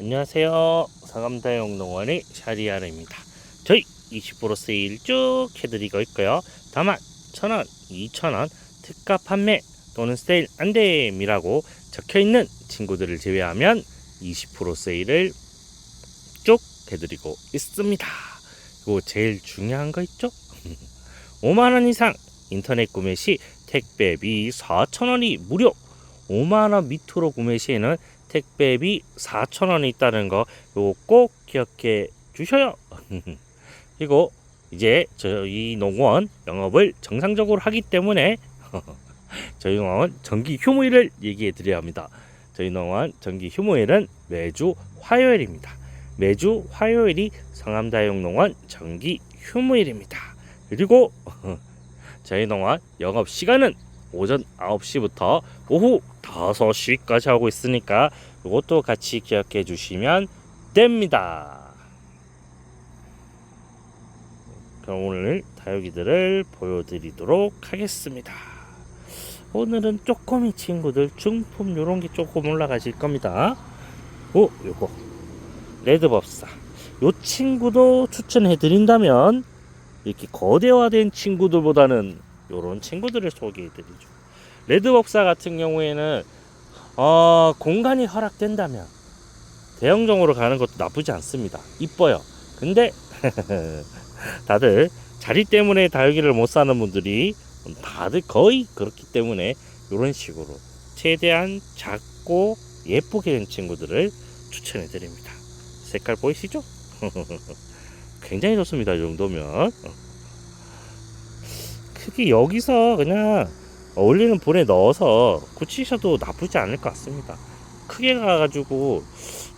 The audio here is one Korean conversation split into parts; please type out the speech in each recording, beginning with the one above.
안녕하세요. 상암다용농원의 샤리아르입니다. 저희 20% 세일 쭉 해드리고 있고요. 다만 1,000원, 2,000원 특가 판매 또는 세일 안됨이라고 적혀있는 친구들을 제외하면 20% 세일을 쭉 해드리고 있습니다. 그리고 제일 중요한 거 있죠? 5만원 이상 인터넷 구매 시 택배비 4,000원이 무료 5만원 밑으로 구매 시에는 택배비 4,000원이 있다는 거 요거 꼭 기억해 주셔요. 그리고 이제 저희 농원 영업을 정상적으로 하기 때문에 저희 농원 정기 휴무일을 얘기해 드려야 합니다. 저희 농원 정기 휴무일은 매주 화요일입니다. 매주 화요일이 성암다용 농원 정기 휴무일입니다. 그리고 저희 농원 영업 시간은 오전 9시부터 오후 5시까지 하고 있으니까 이것도 같이 기억해 주시면 됩니다. 그럼 오늘 다육이들을 보여드리도록 하겠습니다. 오늘은 쪼꼬미 친구들 중품 요런 게 조금 올라가실 겁니다. 오, 요거 레드법사. 요 친구도 추천해 드린다면 이렇게 거대화된 친구들보다는 요런 친구들을 소개해 드리죠. 레드법사 같은 경우에는 어, 공간이 허락된다면 대형종으로 가는 것도 나쁘지 않습니다. 이뻐요. 근데 다들 자리 때문에 다육이를 못 사는 분들이 다들 거의 그렇기 때문에 이런 식으로 최대한 작고 예쁘게 된 친구들을 추천해 드립니다. 색깔 보이시죠? 굉장히 좋습니다. 이 정도면 크게 여기서 그냥 어울리는 볼에 넣어서 굳히셔도 나쁘지 않을 것 같습니다. 크게 가가지고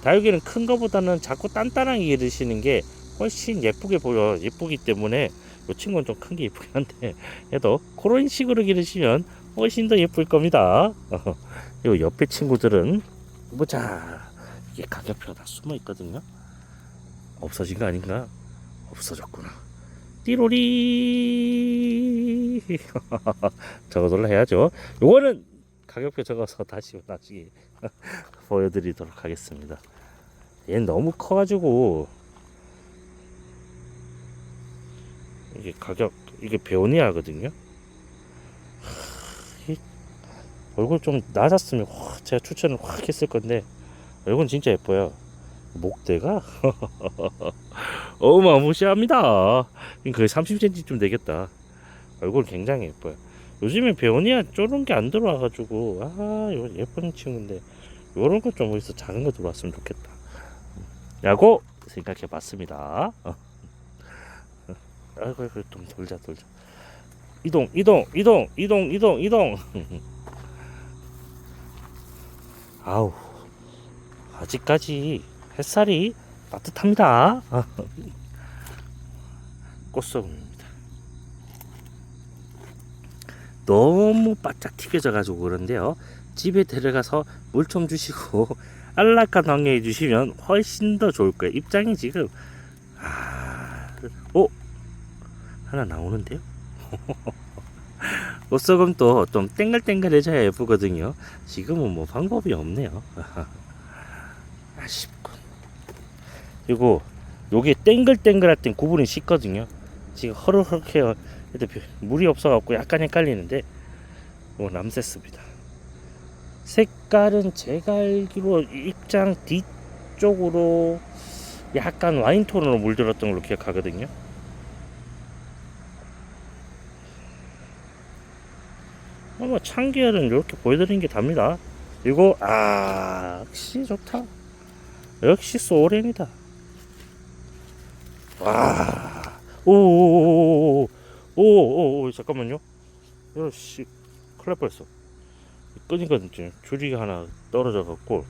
다육이는 큰 거보다는 작고 단단하게 기르시는 게 훨씬 예쁘게 보여 예쁘기 때문에 이 친구는 좀 큰 게 예쁘긴 한데 그래도 그런 식으로 기르시면 훨씬 더 예쁠 겁니다. 요 옆에 친구들은 보자 이게 가격표가 다 숨어 있거든요. 없어진 거 아닌가? 없어졌구나. 띠로리 저거 놀라 해야죠. 요거는 가격표 적어서 다시 나중에 보여드리도록 하겠습니다. 얘는 너무 커가지고 이게 가격 이게 베오니아거든요. 얼굴 좀 낮았으면 확 제가 추천을 확 했을 건데 얼굴은 진짜 예뻐요. 목대가 어마무시합니다. 거의 30cm쯤 되겠다. 얼굴 굉장히 예뻐요. 요즘에 베오니아 쪼른 게안 들어와가지고 아 이거 예쁜 친구인데 요런 거 좀 어디서 작은 거 들어왔으면 좋겠다. 라고 생각해 봤습니다. 어. 아이고, 아이고, 좀 돌자, 돌자. 이동, 이동, 이동, 이동, 이동, 이동. 아우, 아직까지 햇살이 따뜻합니다. 꽃소금입니다. 너무 바짝 튀겨져가지고 그런데요. 집에 데려가서 물 좀 주시고 안락한 환경에 주시면 훨씬 더 좋을 거예요. 입장이 지금 아, 오 하나 나오는데요. 옷소금도 좀 땡글땡글해져야 예쁘거든요. 지금은 뭐 방법이 없네요. 아쉽군. 그리고 요게 땡글땡글할 땐 구분이 쉽거든요. 지금 허르허르해요. 근데 물이 없어갖고 약간 헷갈리는데 뭐 람세스입니다. 색깔은 제가 알기로 입장 뒤쪽으로 약간 와인톤으로 물들었던 걸로 기억하거든요. 어, 뭐 참기열은 이렇게 보여드리는 게 답니다. 그리고 아 역시 좋다. 역시 소렌이다. 와. 오오오오오 오오 오오 잠깐만요. 야씨 큰일 날 뻔했어. 끄니까 지금 조직이 하나 떨어져 갖고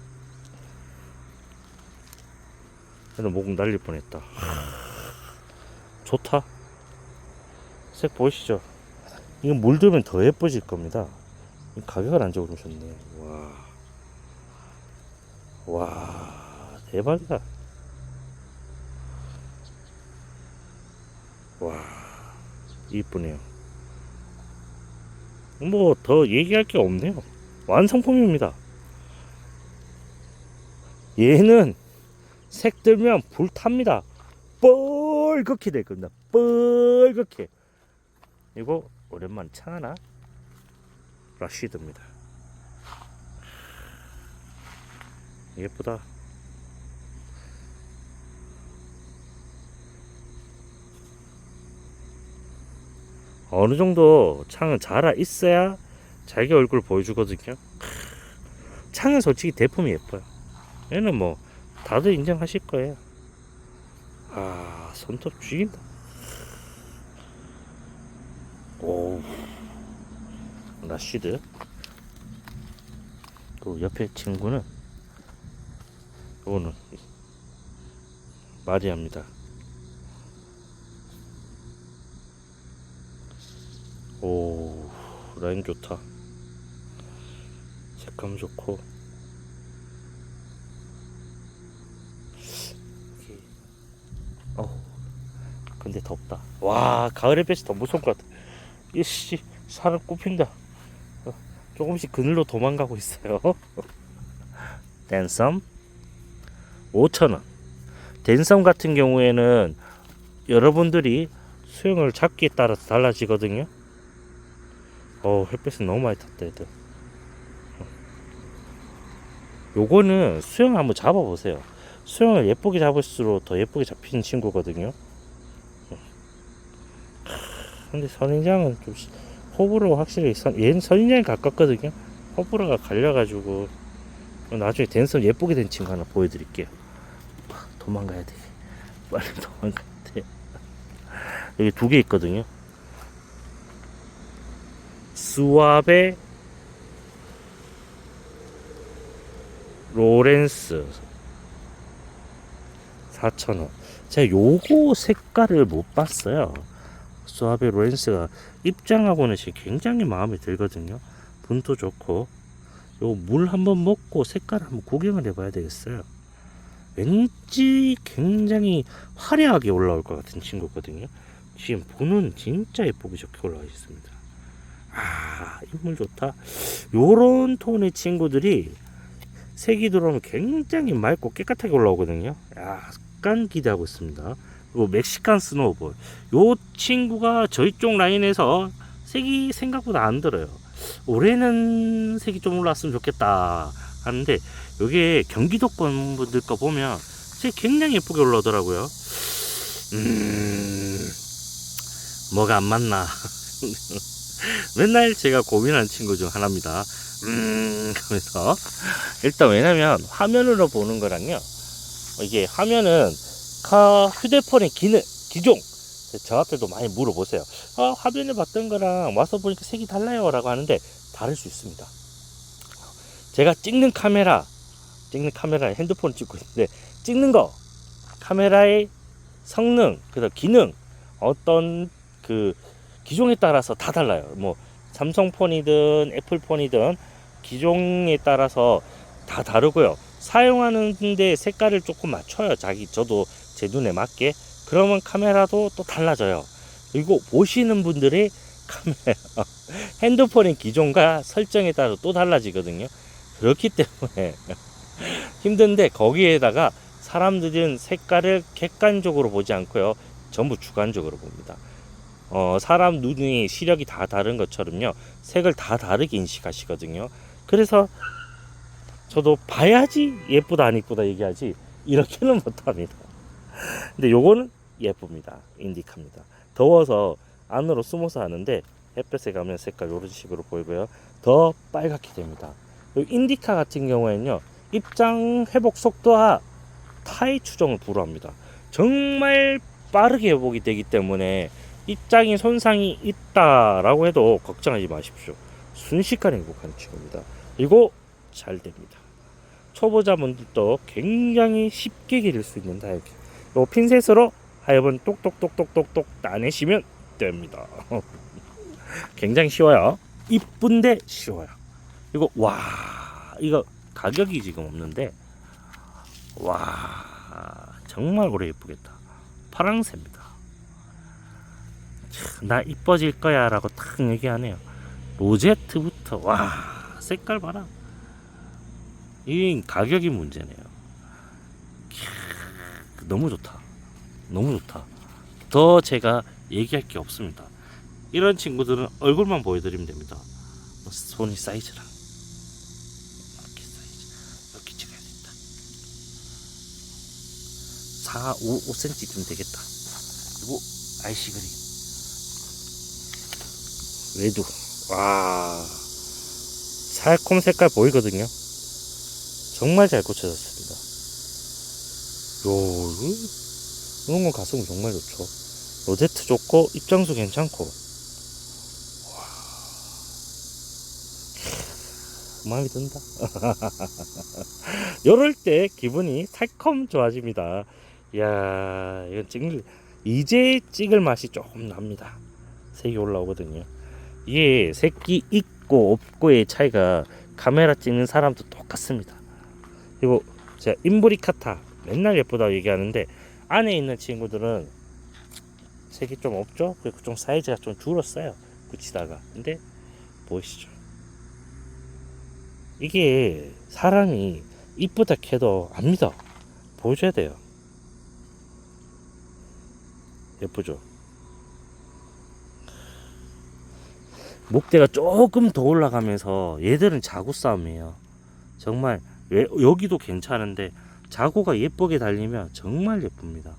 얘는 목 날릴 뻔했다. 좋다. 색 보이시죠? 이거 물들면 더 예뻐질 겁니다. 가격을 안 적어놓으셨네. 와. 와, 대박이다. 와, 이쁘네요. 뭐 더 얘기할 게 없네요. 완성품입니다. 얘는 색 들면 불 탑니다. 뻘겋게 될 겁니다. 뻘겋게. 이거 오랜만에 창 하나 라쉬드입니다. 예쁘다. 어느 정도 창은 자라 있어야 자기 얼굴 보여주거든요. 창은 솔직히 대품이 예뻐요. 얘는 뭐 다들 인정하실 거예요. 아 손톱 죽인다. 오 라쉬드. 그 옆에 친구는 이거는 마리아입니다. 오 라인 좋다. 색감 좋고. 어 근데 덥다. 와 가을 햇볕이 더 무서울 것 같아. 이씨 사람 꼽힌다. 어, 조금씩 그늘로 도망가고 있어요. 댄섬 5,000원. 댄섬 같은 경우에는 여러분들이 수영을 잡기에 따라서 달라지거든요. 어, 햇볕은 너무 많이 탔다, 애들. 요거는 수영 한번 잡아보세요. 수영을 예쁘게 잡을수록 더 예쁘게 잡히는 친구거든요. 근데 선인장은 좀 시- 호불호가 확실히 선, 얘는 선인장에 가깝거든요. 호불호가 갈려가지고 나중에 댄섬 예쁘게 된 친구 하나 보여드릴게요. 도망가야 돼. 빨리 도망가야 돼. 여기 두 개 있거든요. 수아베 로렌스 4,000원. 제가 요거 색깔을 못 봤어요. 수아베 로렌스가 입장하고는 굉장히 마음에 들거든요. 분도 좋고 요 물 한번 먹고 색깔 한번 구경을 해봐야 되겠어요. 왠지 굉장히 화려하게 올라올 것 같은 친구거든요. 지금 보는 진짜 예쁘게 좋게 올라와 있습니다. 아, 인물 좋다. 요런 톤의 친구들이 색이 들어오면 굉장히 맑고 깨끗하게 올라오거든요. 약간 기대하고 있습니다. 그리고 멕시칸 스노우볼. 요 친구가 저희 쪽 라인에서 색이 생각보다 안 들어요. 올해는 색이 좀 올랐으면 좋겠다 하는데 요게 경기도권 분들 거 보면 색 굉장히 예쁘게 올라오더라고요. 음, 뭐가 안 맞나. 맨날 제가 고민하는 친구 중 하나입니다. 음, 그래서 일단 왜냐면 화면으로 보는 거랑요. 이게 화면은 카 휴대폰의 기능, 기종 저한테도 많이 물어보세요. 아, 화면에 봤던 거랑 와서 보니까 색이 달라요 라고 하는데 다를 수 있습니다. 제가 찍는 카메라, 찍는 카메라에 핸드폰 찍고 있는데 찍는 거 카메라의 성능, 그다음 기능 어떤 그 기종에 따라서 다 달라요. 뭐 삼성폰이든 애플폰이든 기종에 따라서 다 다르고요. 사용하는데 색깔을 조금 맞춰요. 자기 저도 제 눈에 맞게. 그러면 카메라도 또 달라져요. 그리고 보시는 분들의 카메라 핸드폰의 기종과 설정에 따라 또 달라지거든요. 그렇기 때문에 힘든데 거기에다가 사람들은 색깔을 객관적으로 보지 않고요. 전부 주관적으로 봅니다. 어, 사람 눈이 시력이 다 다른 것처럼요. 색을 다 다르게 인식하시거든요. 그래서 저도 봐야지 예쁘다 안 예쁘다 얘기하지 이렇게는 못합니다. 근데 요거는 예쁩니다. 인디카입니다. 더워서 안으로 숨어서 하는데 햇볕에 가면 색깔 이런 식으로 보이고요. 더 빨갛게 됩니다. 요 인디카 같은 경우에는요. 입장 회복 속도와 타의 추정을 불허합니다. 정말 빠르게 회복이 되기 때문에 입장이 손상이 있다라고 해도 걱정하지 마십시오. 순식간에 회복하는 친구입니다. 그리고 잘 됩니다. 초보자분들도 굉장히 쉽게 기를 수 있는 다이빙. 요 핀셋으로 하여분 똑똑똑똑똑똑 따내시면 됩니다. 굉장히 쉬워요. 이쁜데 쉬워요. 이거 와 이거 가격이 지금 없는데 와 정말 오래 예쁘겠다. 파랑새입니다. 참, 나 이뻐질 거야 라고 탁 얘기하네요. 로제트부터 와 색깔 봐라. 이 가격이 문제네요. 캬, 너무 좋다. 너무 좋다. 더 제가 얘기할 게 없습니다. 이런 친구들은 얼굴만 보여드리면 됩니다. 뭐 손이 사이즈랑 이렇게 사이즈 이렇게 찍어야 된다. 4, 5, 5cm쯤 되겠다. 그리고 아이시 그린 레드 와 살콤 색깔 보이거든요. 정말 잘 고쳐졌습니다. 요 이런 건 가성비 정말 좋죠. 로제트 좋고 입장수 괜찮고 와 마음이 든다. 요럴 때 기분이 살콤 좋아집니다. 이야 이건 찍을 이제 찍을 맛이 조금 납니다. 색이 올라오거든요. 이게 새끼 있고 없고의 차이가 카메라 찍는 사람도 똑같습니다. 그리고 제가 인브리카타 맨날 예쁘다고 얘기하는데 안에 있는 친구들은 색이 좀 없죠? 그리고 좀 사이즈가 좀 줄었어요. 붙이다가. 근데 보이시죠? 이게 사람이 이쁘다 안 믿어. 보여줘야 돼요. 예쁘죠? 목대가 조금 더 올라가면서 얘들은 자구 싸움이에요. 정말 왜- 여기도 괜찮은데 자구가 예쁘게 달리면 정말 예쁩니다.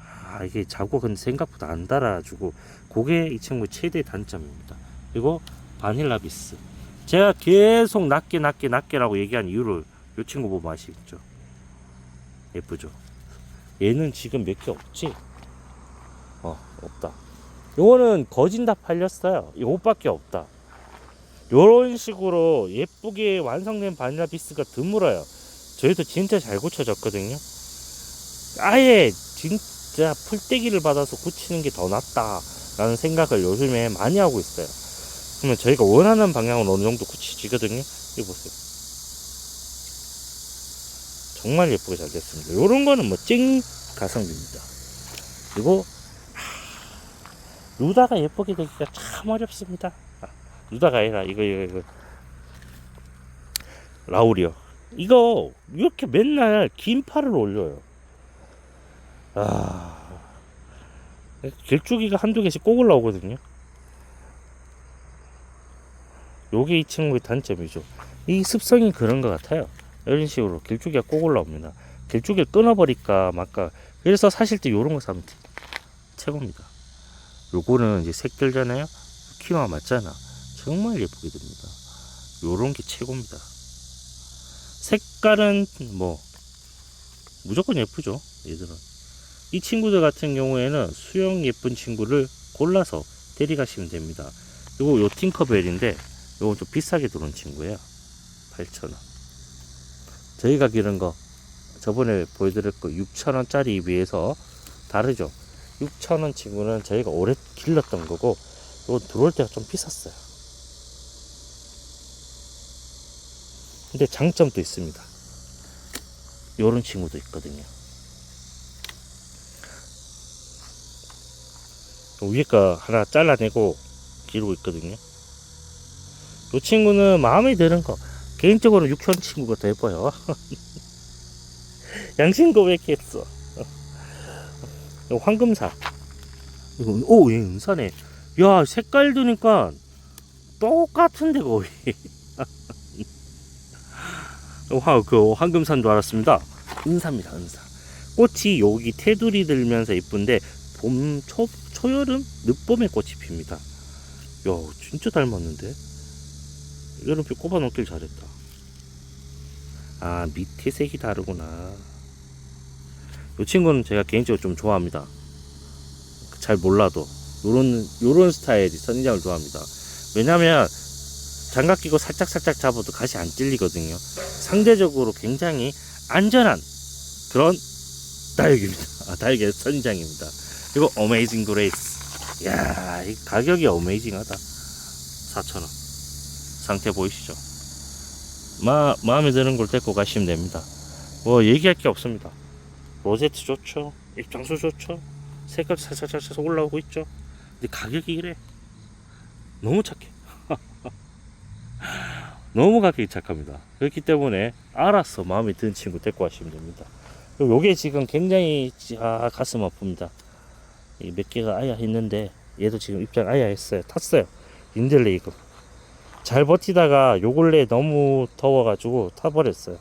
아 이게 자구가 근데 생각보다 안 달아가지고 그게 이 친구 최대 단점입니다. 그리고 바닐라 비스. 제가 계속 낮게 낮게 낮게라고 얘기한 이유를 이 친구 보면 아시겠죠? 예쁘죠? 얘는 지금 몇 개 없지? 어 없다. 요거는 거진 다 팔렸어요. 이것밖에 없다. 요런 식으로 예쁘게 완성된 바닐라 비스가 드물어요. 저희도 진짜 잘 고쳐졌거든요. 아예 진짜 풀떼기를 받아서 고치는 게 더 낫다라는 생각을 요즘에 많이 하고 있어요. 그러면 저희가 원하는 방향으로 어느 정도 고치지거든요. 이거 보세요. 정말 예쁘게 잘 됐습니다. 요런 거는 뭐 찡 가성비입니다. 그리고 하, 루다가 예쁘게 되기가 참 어렵습니다. 아, 루다가 아니라 이거 이거 이거 라울이요. 이거 이렇게 맨날 긴 팔을 올려요. 아 길쭉이가 한두 개씩 꼭 올라오거든요. 요게 이 친구의 단점이죠. 이 습성이 그런 것 같아요. 이런 식으로 길쭉이가 꼭 올라옵니다. 길쭉이를 끊어버릴까 말까. 그래서 사실 때 요런 거 사면 최고입니다. 요거는 이제 색들잖아요. 키와 맞잖아. 정말 예쁘게 됩니다. 요런 게 최고입니다. 색깔은 뭐 무조건 예쁘죠. 얘들은. 이 친구들 같은 경우에는 수영 예쁜 친구를 골라서 데려가시면 됩니다. 그리고 요 팅커벨인데 요건 좀 비싸게 들어온 친구예요. 8,000원. 저희가 기른 거 저번에 보여드릴 거 6,000원짜리 비해서 다르죠. 6,000원 친구는 저희가 오래 길렀던 거고 이거 들어올 때가 좀 비쌌어요. 근데 장점도 있습니다. 요런 친구도 있거든요. 위에 거 하나 잘라내고 기르고 있거든요. 이 친구는 마음에 드는 거 개인적으로 6천 친구가 더 예뻐요. 양심 고백했어. 요 황금사. 이거 오, 얘 은사네. 야, 색깔 드니까 똑같은데 거의. 와, 그줄 알았습니다. 은사입니다, 은사. 꽃이 여기 테두리 들면서 예쁜데 봄, 초, 초여름, 늦봄에 꽃이 핍니다. 야, 진짜 닮았는데? 여름빛 꼽아놓길 잘했다. 아, 밑에 색이 다르구나. 이 친구는 제가 개인적으로 좀 좋아합니다. 잘 몰라도. 요런, 요런 스타일이 선인장을 좋아합니다. 왜냐면, 장갑 끼고 살짝 살짝 잡아도 가시 안 찔리거든요. 상대적으로 굉장히 안전한 그런 다육입니다. 아, 다육의 선인장입니다. 그리고 어메이징 그레이스. 이야, 이 가격이 어메이징하다. 4,000원. 상태 보이시죠? 마, 마음에 드는 걸 데리고 가시면 됩니다. 뭐 얘기할 게 없습니다. 로제트 좋죠. 입장수 좋죠. 색깔 살살살살 올라오고 있죠. 근데 가격이 이래. 너무 착해. 너무 가격이 착합니다. 그렇기 때문에 알아서 마음에 드는 친구 데리고 가시면 됩니다. 요게 지금 굉장히 아, 가슴 아픕니다. 이몇 개가 아야 했는데 얘도 지금 입장 아야 했어요. 탔어요. 인들레 이거. 잘 버티다가 요 근래 너무 더워가지고 타버렸어요.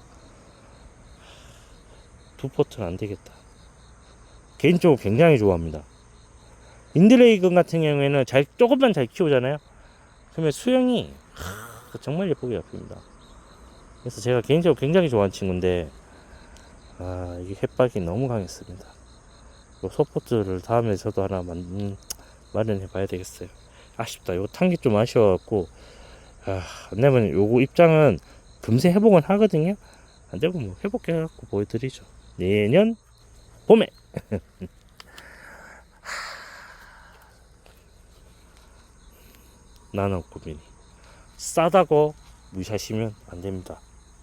두 포트는 안 되겠다. 개인적으로 굉장히 좋아합니다. 인들레이건 같은 경우에는 잘 조금만 잘 키우잖아요. 그러면 수영이 하, 정말 예쁘게 잡힙니다. 그래서 제가 개인적으로 굉장히 좋아하는 친구인데 아 이게 햇박이 너무 강했습니다. 요 서포트를 다음에 저도 하나 만, 음, 마련해 봐야 되겠어요. 아쉽다. 요 탄 게 좀 아쉬워갖고 아, 안 되면 요거 입장은 금세 회복은 하거든요. 안 되고 뭐 회복해갖고 보여드리죠. 내년 봄에 나는 고민이 싸다고 무시하시면 안 됩니다.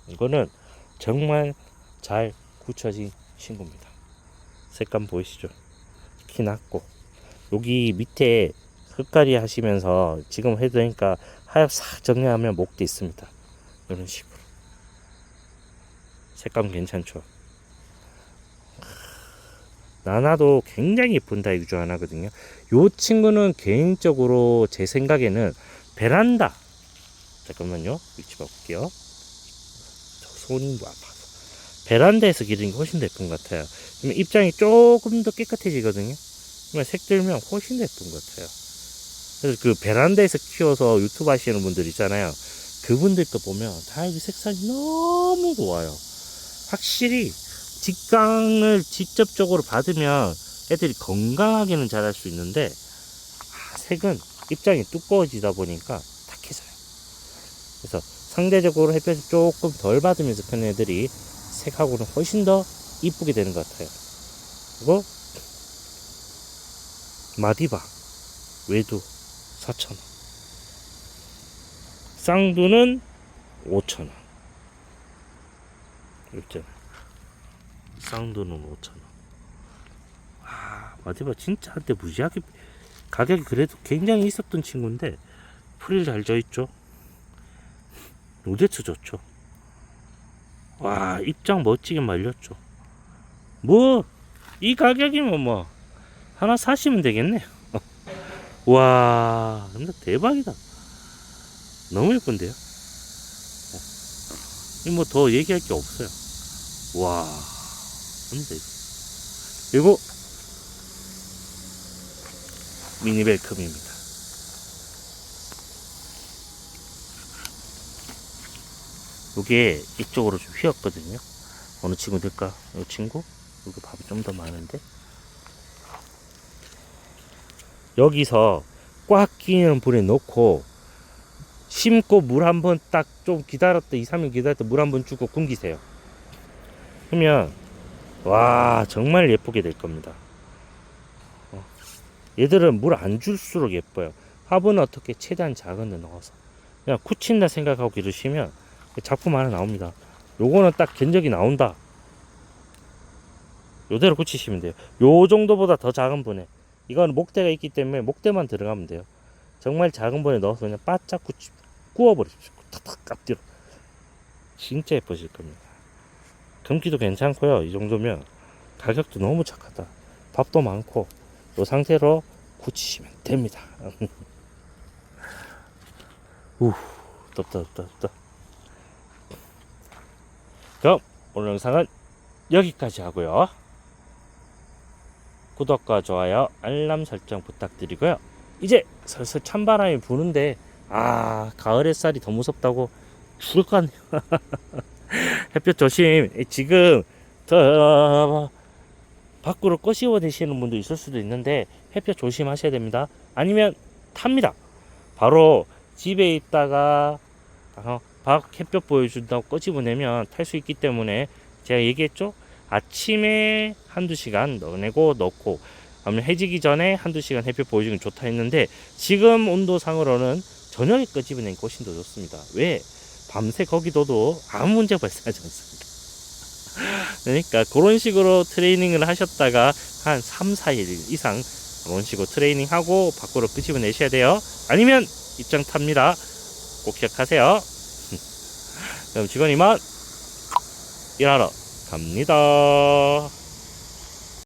이거는 정말 잘 굳혀진 친구입니다. 색감 보이시죠? 키 낮고 여기 밑에 흙가리 하시면서 지금 해도 되니까 하얗 싹 정리하면 목도 있습니다. 이런 식으로 색감 괜찮죠? 나나도 굉장히 예쁜 다이중 하나거든요. 요 친구는 개인적으로 제 생각에는 베란다 잠깐만요 위치 바꿀게요. 저 손이 뭐 아파서 베란다에서 기르는 게 훨씬 더 예쁜 것 같아요. 입장이 조금 더 깨끗해지거든요. 그러면 색 들면 훨씬 더 예쁜 것 같아요. 그래서 그 베란다에서 키워서 유튜브 하시는 분들 있잖아요. 그분들도 보면 다육이 색상이 너무 좋아요. 확실히 직강을 직접적으로 받으면 애들이 건강하게는 자랄 수 있는데 아, 색은 입장이 두꺼워지다 보니까 탁해져요. 그래서 상대적으로 햇볕을 조금 덜 받으면서 펴는 애들이 색하고는 훨씬 더 이쁘게 되는 것 같아요. 그리고 마디바 외두 4,000원 쌍두는 5,000원 있잖아 쌍두는 5,000원. 아 마디바 진짜 한때 무지하게 가격이 그래도 굉장히 있었던 친구인데 프릴 잘 져 있죠? 로데츠 좋죠? 와 입장 멋지게 말렸죠? 뭐 이 가격이면 뭐 하나 사시면 되겠네요. 와 근데 대박이다. 너무 예쁜데요? 뭐 더 얘기할 게 없어요. 와 근데 이거? 미니벨컴입니다. 요게 이쪽으로 좀 휘었거든요. 어느 친구 될까? 이 친구? 여기 밥이 좀 더 많은데? 여기서 꽉 끼는 불에 넣고 심고 물 한 번 딱 좀 기다렸다 2, 3일 기다렸다 물 한 번 주고 굶기세요. 그러면 와 정말 예쁘게 될 겁니다 어. 얘들은 물 안 줄수록 예뻐요 화분은 어떻게 최대한 작은 데 넣어서 그냥 굳힌다 생각하고 기르시면 작품 하나 나옵니다 요거는 딱 견적이 나온다 요대로 굳히시면 돼요 요 정도보다 더 작은 분에 이건 목대가 있기 때문에 목대만 들어가면 돼요. 정말 작은 번에 넣어서 그냥 바짝 굳히 구워버리십시오. 탁탁 앞뒤로. 진짜 예뻐질 겁니다. 금기도 괜찮고요. 이 정도면 가격도 너무 착하다. 밥도 많고 이 상태로 굳히시면 됩니다. 우 덥다 덥다 덥다. 그럼 오늘 영상은 여기까지 하고요. 구독과 좋아요, 알람 설정 부탁드리고요. 이제 슬슬 찬바람이 부는데 아 가을 햇살이 더 무섭다고 죽을 것 같네요. 햇볕 조심. 지금 더 밖으로 꺼시워 되시는 분도 있을 수도 있는데 햇볕 조심하셔야 됩니다. 아니면 탑니다. 바로 집에 있다가 어, 밖 햇볕 보여준다고 꺼집어내면 탈 수 있기 때문에 제가 얘기했죠. 아침에 한두 시간 넣어내고 넣고 아니면 해지기 전에 한두 시간 햇볕 보여주는 게 좋다 했는데 지금 온도상으로는 저녁에 게 훨씬 더 좋습니다. 왜? 밤새 거기 둬도 아무 문제가 발생하지 않습니다. 그러니까 그런 식으로 트레이닝을 하셨다가 한 3, 4일 이상 그런 식으로 트레이닝하고 밖으로 끄집어 내셔야 돼요. 아니면 입장 탑니다. 꼭 기억하세요. 그럼 직원 이만 일하러 갑니다.